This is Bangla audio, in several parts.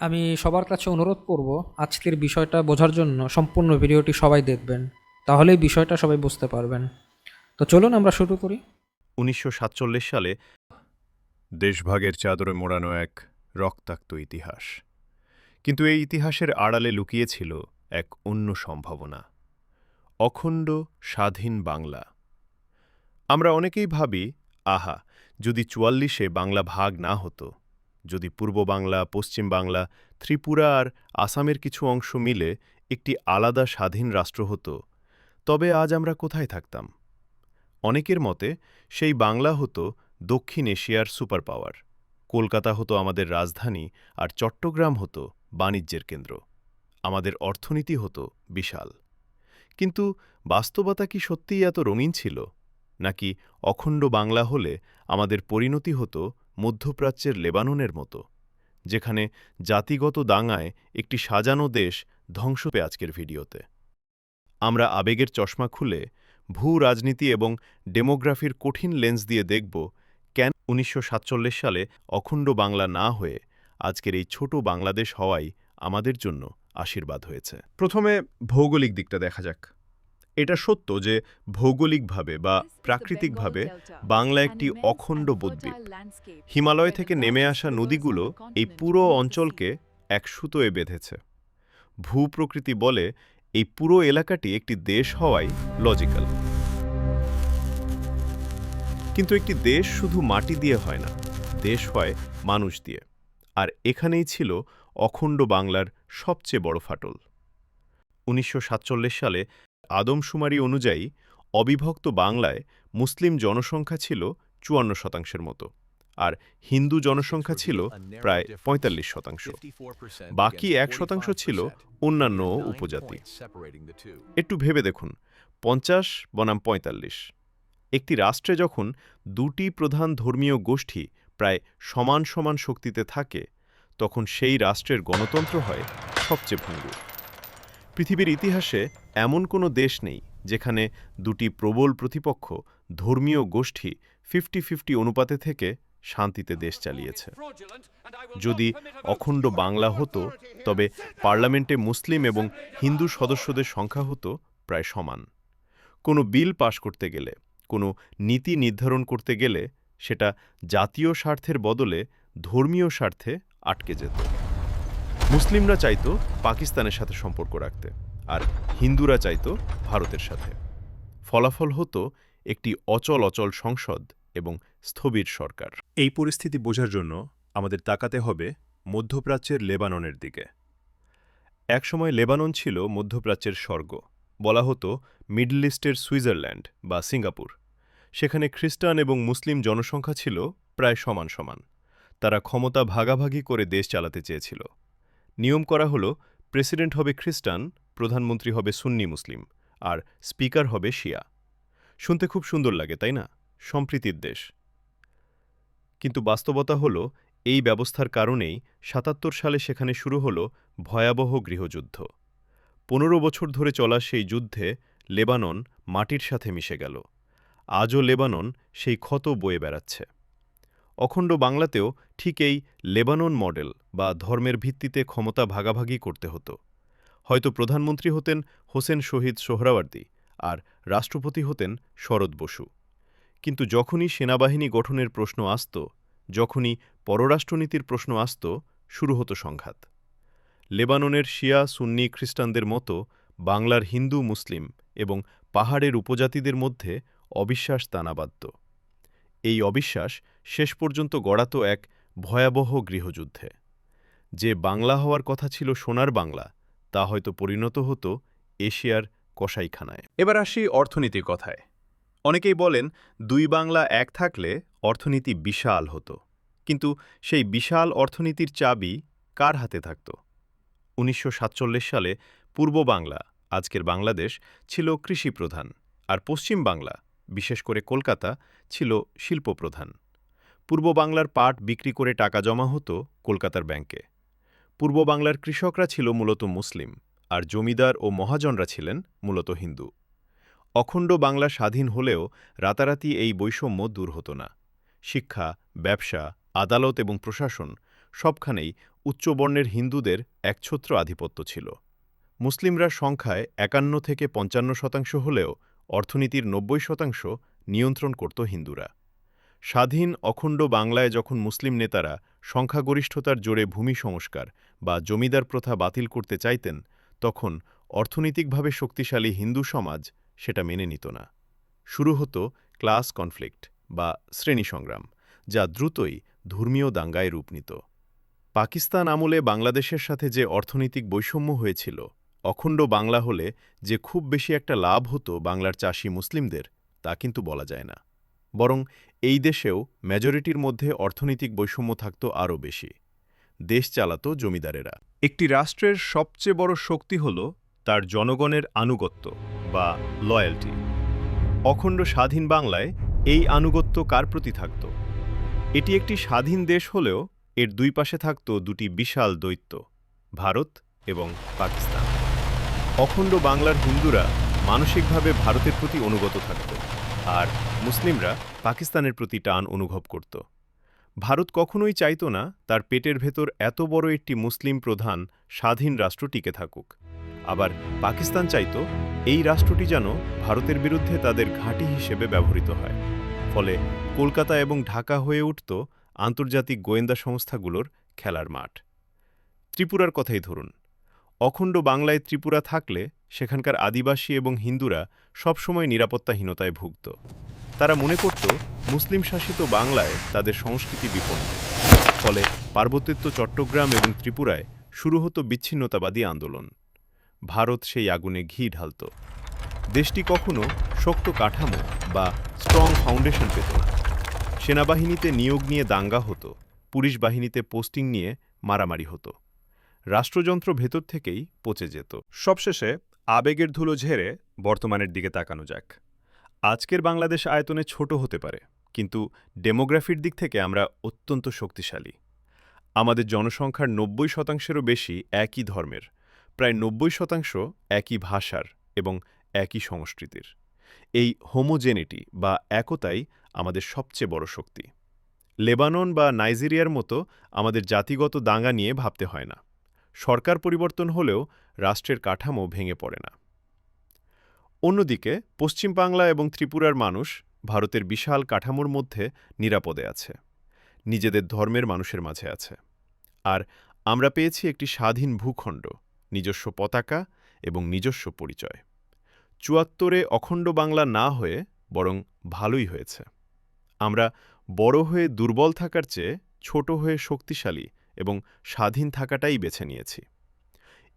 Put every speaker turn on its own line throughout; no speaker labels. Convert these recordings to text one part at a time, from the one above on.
আমি সবার কাছে অনুরোধ করব আজকের বিষয়টা বোঝার জন্য সম্পূর্ণ ভিডিওটি সবাই দেখবেন, তাহলেই বিষয়টা সবাই বুঝতে পারবেন। তো চলুন আমরা শুরু করি।
উনিশশো সাতচল্লিশ সালে দেশভাগের চাদরে মোড়ানো এক রক্তাক্ত ইতিহাস। কিন্তু এই ইতিহাসের আড়ালে লুকিয়েছিল এক অন্য সম্ভাবনা। অখণ্ড স্বাধীন বাংলা। আমরা অনেকেই ভাবি, আহা, যদি চুয়াল্লিশে বাংলা ভাগ না হতো যদি পূর্ব বাংলা, পশ্চিম বাংলা, ত্রিপুরা আর আসামের কিছু অংশ মিলে একটি আলাদা স্বাধীন রাষ্ট্র হতো, তবে আজ আমরা কোথায় থাকতাম? অনেকের মতে সেই বাংলা হতো দক্ষিণ এশিয়ার সুপার পাওয়ার কলকাতা হতো আমাদের রাজধানী আর চট্টগ্রাম হতো বাণিজ্যের কেন্দ্র। আমাদের অর্থনীতি হতো বিশাল। কিন্তু বাস্তবতা কি সত্যিই এত রঙিন ছিল? নাকি অখণ্ড বাংলা হলে আমাদের পরিণতি হতো মধ্যপ্রাচ্যের লেবাননের মতো, যেখানে জাতিগত দাঙ্গায় একটি সাজানো দেশ ধ্বংস পেয়ে আজকের ভিডিওতে। আমরা আবেগের চশমা খুলে ভূ রাজনীতি এবং ডেমোগ্রাফির কঠিন লেন্স দিয়ে দেখব কেন উনিশশো সাতচল্লিশ সালে অখণ্ড বাংলা না হয়ে আজকের এই ছোট বাংলাদেশ হওয়াই আমাদের জন্য আশীর্বাদ হয়েছে। প্রথমে ভৌগোলিক দিকটা দেখা যাক। এটা সত্য যে ভৌগোলিকভাবে বা প্রাকৃতিকভাবে বাংলা একটি অখণ্ড বদ্বীপ হিমালয় থেকে নেমে আসা নদীগুলো এই পুরো অঞ্চলকে এক সুতোয় বেঁধেছে। ভূপ্রকৃতি বলে এই পুরো এলাকাটি একটি দেশ হওয়াই লজিক্যাল কিন্তু একটি দেশ শুধু মাটি দিয়ে হয় না দেশ হয় মানুষ দিয়ে। আর এখানেই ছিল অখণ্ড বাংলার সবচেয়ে বড় ফাটল। উনিশশো সাতচল্লিশ সালে আদমশুমারি অনুযায়ী, অবিভক্ত বাংলায় মুসলিম জনসংখ্যা ছিল চুয়ান্ন শতাংশের মতো, আর হিন্দু জনসংখ্যা ছিল প্রায় পঁয়তাল্লিশ শতাংশ। বাকি এক শতাংশ ছিল অন্যান্য উপজাতি। একটু ভেবে দেখুন, পঞ্চাশ বনাম পঁয়তাল্লিশ। একটি রাষ্ট্রে যখন দুটি প্রধান ধর্মীয় গোষ্ঠী প্রায় সমান সমান শক্তিতে থাকে, তখন সেই রাষ্ট্রের গণতন্ত্র হয় সবচেয়ে ভঙ্গুর। পৃথিবীর ইতিহাসে এমন কোনো দেশ নেই যেখানে দুটি প্রবল প্রতিপক্ষ, ধর্মীয় গোষ্ঠী ফিফটি ফিফটি অনুপাতে থেকে শান্তিতে দেশ চালিয়েছে। যদি অখণ্ড বাংলা হতো, তবে পার্লামেন্টে মুসলিম এবং হিন্দু সদস্যদের সংখ্যা হতো প্রায় সমান। কোনো বিল পাশ করতে গেলে, কোনো নীতি নির্ধারণ করতে গেলে সেটা জাতীয় স্বার্থের বদলে ধর্মীয় স্বার্থে আটকে যেত। মুসলিমরা চাইত পাকিস্তানের সাথে সম্পর্ক রাখতে, আর হিন্দুরা চাইত ভারতের সাথে। ফলাফল হতো একটি অচল অচল সংসদ এবং স্থবির সরকার। এই পরিস্থিতি বোঝার জন্য আমাদের তাকাতে হবে মধ্যপ্রাচ্যের লেবাননের দিকে। একসময় লেবানন ছিল মধ্যপ্রাচ্যের স্বর্গ। বলা হতো মিডল ইস্টের সুইজারল্যান্ড বা সিঙ্গাপুর। সেখানে খ্রিস্টান এবং মুসলিম জনসংখ্যা ছিল প্রায় সমান সমান। তারা ক্ষমতা ভাগাভাগি করে দেশ চালাতে চেয়েছিল। নিয়ম করা হল, প্রেসিডেন্ট হবে খ্রিস্টান, প্রধানমন্ত্রী হবে সুন্নি মুসলিম, আর স্পিকার হবে শিয়া। শুনতে খুব সুন্দর লাগে, তাই না? সম্প্রীতির দেশ। কিন্তু বাস্তবতা হল, এই ব্যবস্থার কারণেই সাতাত্তর সালে সেখানে শুরু হল ভয়াবহ গৃহযুদ্ধ। পনেরো বছর ধরে চলা সেই যুদ্ধে লেবানন মাটির সাথে মিশে গেল। আজও লেবানন সেই ক্ষত বয়ে বেড়াচ্ছে। অখণ্ড বাংলাতেও ঠিক এই লেবানন মডেল বা ধর্মের ভিত্তিতে ক্ষমতা ভাগাভাগি করতে হতো। হয়তো প্রধানমন্ত্রী হতেন হোসেন শহীদ সোহরাওয়ার্দী আর রাষ্ট্রপতি হতেন শরৎ বসু। কিন্তু যখনই সেনাবাহিনী গঠনের প্রশ্ন আসত, যখনই পররাষ্ট্রনীতির প্রশ্ন আসত, শুরু হতো সংঘাত। লেবাননের শিয়া সুন্নি খ্রিস্টানদের মতো বাংলার হিন্দু, মুসলিম এবং পাহাড়ের উপজাতিদের মধ্যে অবিশ্বাস বাঁধত এই অবিশ্বাস শেষ পর্যন্ত গড়াত এক ভয়াবহ গৃহযুদ্ধে। যে বাংলা হওয়ার কথা ছিল সোনার বাংলা, তা হয়তো পরিণত হতো এশিয়ার কসাইখানায়। এবার আসি অর্থনীতির কথায়। অনেকেই বলেন, দুই বাংলা এক থাকলে অর্থনীতি বিশাল হতো। কিন্তু সেই বিশাল অর্থনীতির চাবি কার হাতে থাকত? উনিশশো সাতচল্লিশ সালে পূর্ব বাংলা, আজকের বাংলাদেশ, ছিল কৃষিপ্রধান। আর পশ্চিম বাংলা, বিশেষ করে কলকাতা, ছিল শিল্পপ্রধান। পূর্ব বাংলার পাট বিক্রি করে টাকা জমা হতো কলকাতার ব্যাংকে। পূর্ব বাংলার কৃষকরা ছিল মূলত মুসলিম, আর জমিদার ও মহাজনরা ছিলেন মূলত হিন্দু। অখণ্ড বাংলা স্বাধীন হলেও রাতারাতি এই বৈষম্য দূর হতো না। শিক্ষা, ব্যবসা, আদালত এবং প্রশাসন সবখানেই উচ্চবর্ণের হিন্দুদের একছত্র আধিপত্য ছিল। মুসলিমরা সংখ্যায় একান্ন থেকে পঞ্চান্ন শতাংশ হলেও অর্থনীতির নব্বই শতাংশ নিয়ন্ত্রণ করত হিন্দুরা। স্বাধীন, অখণ্ড বাংলায় যখন মুসলিম নেতারা সংখ্যাগরিষ্ঠতার জোরে ভূমি সংস্কার বা জমিদার প্রথা বাতিল করতে চাইতেন, তখন অর্থনৈতিকভাবে শক্তিশালী হিন্দু সমাজ সেটা মেনে নিত না। শুরু হতো ক্লাস কনফ্লিক্ট বা শ্রেণি সংগ্রাম, যা দ্রুতই ধর্মীয় দাঙ্গায় রূপ নিত। পাকিস্তান আমলে বাংলাদেশের সাথে যে অর্থনৈতিক বৈষম্য হয়েছিল, অখণ্ড বাংলা হলে যে খুব বেশি একটা লাভ হতো বাংলার চাষি মুসলিমদের, তা কিন্তু বলা যায় না। বরং এই দেশেও মেজরিটির মধ্যে অর্থনৈতিক বৈষম্য থাকত আরও বেশি। দেশ চালাত জমিদারেরা।
একটি রাষ্ট্রের সবচেয়ে বড় শক্তি হল তার জনগণের আনুগত্য বা লয়্যালটি
অখণ্ড স্বাধীন বাংলায় এই আনুগত্য কার প্রতি থাকত? এটি একটি স্বাধীন দেশ হলেও এর দুই পাশে থাকত দুটি বিশাল দৈত্য, ভারত এবং পাকিস্তান। অখণ্ড বাংলার হিন্দুরা মানসিকভাবে ভারতের প্রতি অনুগত থাকত। আর মুসলিমরা পাকিস্তানের প্রতি টান অনুভব করত। ভারত কখনোই চাইত না তার পেটের ভেতর এত বড় একটি মুসলিম প্রধান স্বাধীন রাষ্ট্র টিকে থাকুক। আবার পাকিস্তান চাইত এই রাষ্ট্রটি যেন ভারতের বিরুদ্ধে তাদের ঘাঁটি হিসেবে ব্যবহৃত হয়। ফলে কলকাতা এবং ঢাকা হয়ে উঠত আন্তর্জাতিক গোয়েন্দা সংস্থাগুলোর খেলার মাঠ। ত্রিপুরার কথাই ধরুন। অখণ্ড বাংলায় ত্রিপুরা থাকলে সেখানকার আদিবাসী এবং হিন্দুরা সবসময় নিরাপত্তাহীনতায় ভুগত। তারা মনে করত, মুসলিম শাসিত বাংলায় তাদের সংস্কৃতি বিপন্ন। ফলে পার্বত্য চট্টগ্রাম এবং ত্রিপুরায় শুরু হতো বিচ্ছিন্নতাবাদী আন্দোলন। ভারত সেই আগুনে ঘি ঢালত। দেশটি কখনো শক্ত কাঠামো বা স্ট্রং ফাউন্ডেশন পেত না। সেনাবাহিনীতে নিয়োগ নিয়ে দাঙ্গা হতো, পুলিশ বাহিনীতে পোস্টিং নিয়ে মারামারি হতো। রাষ্ট্রযন্ত্র ভেতর থেকেই পচে যেত।
সবশেষে আবেগের ধুলো ঝেড়ে বর্তমানের দিকে তাকানো যাক। আজকের বাংলাদেশ আয়তনে ছোট হতে পারে, কিন্তু ডেমোগ্রাফির দিক থেকে আমরা অত্যন্ত শক্তিশালী। আমাদের জনসংখ্যার নব্বই শতাংশেরও বেশি একই ধর্মের, প্রায় নব্বই শতাংশ একই ভাষার এবং একই সংস্কৃতির। এই হোমোজেনিটি বা একতাই আমাদের সবচেয়ে বড় শক্তি। লেবানন বা নাইজেরিয়ার মতো আমাদের জাতিগত দাঙ্গা নিয়ে ভাবতে হয় না। সরকার পরিবর্তন হলেও রাষ্ট্রের কাঠামো ভেঙে পড়ে না। অন্যদিকে, পশ্চিম বাংলা এবং ত্রিপুরার মানুষ ভারতের বিশাল কাঠামোর মধ্যে নিরাপদে আছে, নিজেদের ধর্মের মানুষের মাঝে আছে। আর আমরা পেয়েছি একটি স্বাধীন ভূখণ্ড, নিজস্ব পতাকা এবং নিজস্ব পরিচয়। চুয়াত্তরে অখণ্ড বাংলা না হয়ে বরং ভালোই হয়েছে। আমরা বড় হয়ে দুর্বল থাকার চেয়ে ছোট হয়ে শক্তিশালী এবং স্বাধীন থাকাটাই বেছে নিয়েছি।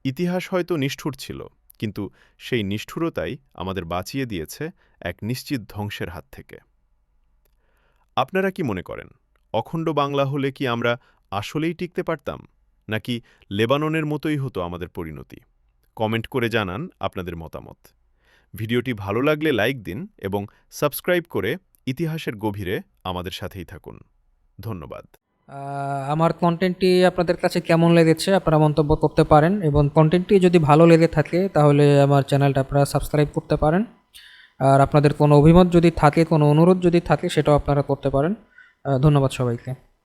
ইতিহাস হয়তো নিষ্ঠুর ছিল, কিন্তু সেই নিষ্ঠুরতাই আমাদের বাঁচিয়ে দিয়েছে এক নিশ্চিত ধ্বংসের হাত থেকে। আপনারা কি মনে করেন, অখণ্ড বাংলা হলে কি আমরা আসলেই টিকতে পারতাম, নাকি লেবাননের মতোই হতো আমাদের পরিণতি? কমেন্ট করে জানান আপনাদের মতামত। ভিডিওটি ভালো লাগলে লাইক দিন এবং সাবস্ক্রাইব করে ইতিহাসের গভীরে আমাদের সাথেই থাকুন। ধন্যবাদ।
আমার কন্টেন্টটি আপনাদের কাছে কেমন লেগেছে আপনারা মন্তব্য করতে পারেন এবং কন্টেন্টটি যদি ভালো লেগে থাকে তাহলে আমার চ্যানেলটা আপনারা সাবস্ক্রাইব করতে পারেন। আর আপনাদের কোনো অভিমত যদি থাকে, কোনো অনুরোধ যদি থাকে, সেটাও আপনারা করতে পারেন। ধন্যবাদ সবাইকে।